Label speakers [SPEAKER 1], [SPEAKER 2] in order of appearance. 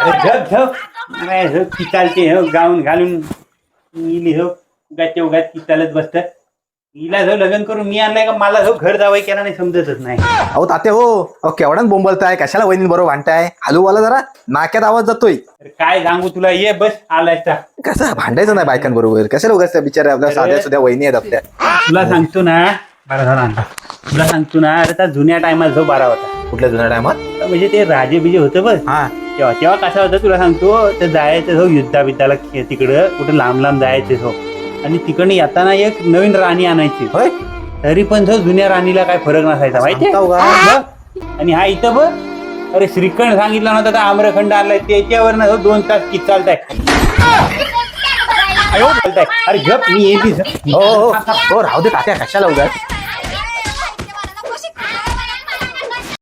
[SPEAKER 1] अरे झप हो किचालते हो गाऊन घालून. इली हो उगाच्या उगाच किचालत बसत हिला जो लग्न करून मी आणलाय का? मला जो घर जावं केला नाही समजतच नाही.
[SPEAKER 2] अहो तात्या हो. अहो केवढ्यान बोंबलताय? कशाला वहिनी बरोबर भांडताय? हलू बोला जरा नाक्यात आवाज जातोय.
[SPEAKER 1] अरे काय सांगू तुला? ये बस आलाय
[SPEAKER 2] कसं भांडायचं नाही बायकांबरोबर? कशाला उगाच त्या बिचाऱ्या आपल्या साध्या सुद्धा वहिनी आहेत आपल्या?
[SPEAKER 1] तुला सांगतो ना बरा झाला आणला. तुला सांगतो ना अरे त्या जुन्या टायमात जो बारा होता.
[SPEAKER 2] कुठल्या जुन्या टायमात?
[SPEAKER 1] म्हणजे ते राजे बिजे होतं बस
[SPEAKER 2] हा.
[SPEAKER 1] तेव्हा तेव्हा कसा होता तुला सांगतो तर जायचं हो युद्धा बिद्धाला तिकडं कुठं लांब लांब जायचं हो. आणि तिकडनं येताना एक नवीन राणी आणायची.
[SPEAKER 2] होय?
[SPEAKER 1] तरी पण जो जुन्या राणीला काय फरक नसायचा? बघ. आणि हा इथं बघ अरे श्रीखंड सांगितलं नव्हतं तर आम्रखंड आणलाय त्याच्यावर ना दोन तास किती चालताय? चालताय. अरे गप मी येते
[SPEAKER 2] हो हो. हो राहू दे तात्या कशाला उगाच?